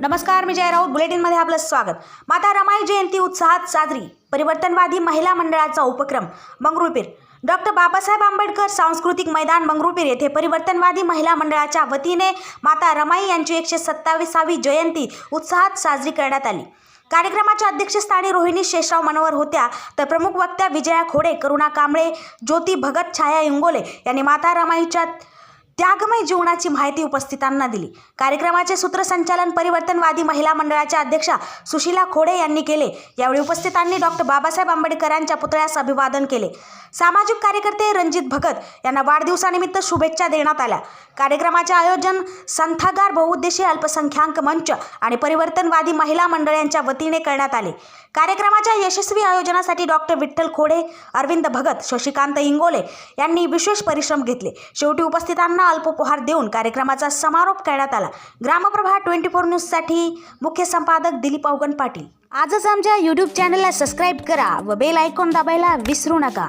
नमस्कार मी जय राऊत. बुलेटिनमध्ये आपलं स्वागत. माता रमाई जयंती उत्साहात साजरी. परिवर्तनवादी महिला मंडळाचा उपक्रम मंगरुळपीर. डॉक्टर बाबासाहेब आंबेडकर सांस्कृतिक मैदान मंगरुळपीर येथे परिवर्तनवादी महिला मंडळाच्या वतीने माता रमाई यांची एकशे सत्तावीसावी जयंती उत्साहात साजरी करण्यात आली. कार्यक्रमाच्या अध्यक्षस्थानी रोहिणी शेषराव मनोहर होत्या तर प्रमुख वक्त्या विजया खोडे करुणा कांबळे ज्योती भगत छाया इंगोले यांनी माता रमाईच्या त्यागमय जीवनाची माहिती उपस्थितांना दिली. कार्यक्रमाचे सूत्रसंचालन परिवर्तनवादी महिला मंडळाच्या अध्यक्षा सुशीला खोडे यांनी केले. यावेळी उपस्थितांनी डॉक्टर बाबासाहेब आंबेडकरांच्या पुतळ्यास अभिवादन केले. सामाजिक कार्यकर्ते रणजित भगत यांना वाढदिवसानिमित्त शुभेच्छा देण्यात आल्या. कार्यक्रमाचे आयोजन संथागार बहुउद्देशीय अल्पसंख्याक मंच आणि परिवर्तनवादी महिला मंडळ यांच्या वतीने करण्यात आले. कार्यक्रमाच्या यशस्वी आयोजनासाठी डॉक्टर विठ्ठल खोडे अरविंद भगत शशिकांत इंगोले यांनी विशेष परिश्रम घेतले. शेवटी उपस्थितांना अल्पोपहार देऊन कार्यक्रमाचा समारोप करण्यात आला. ग्रामप्रभा ट्वेंटी फोर न्यूजसाठी मुख्य संपादक दिलीप अवगण पाटील. आजच आमच्या यूट्यूब चॅनलला सबस्क्राईब करा व बेल आयकॉन दाबायला विसरू नका.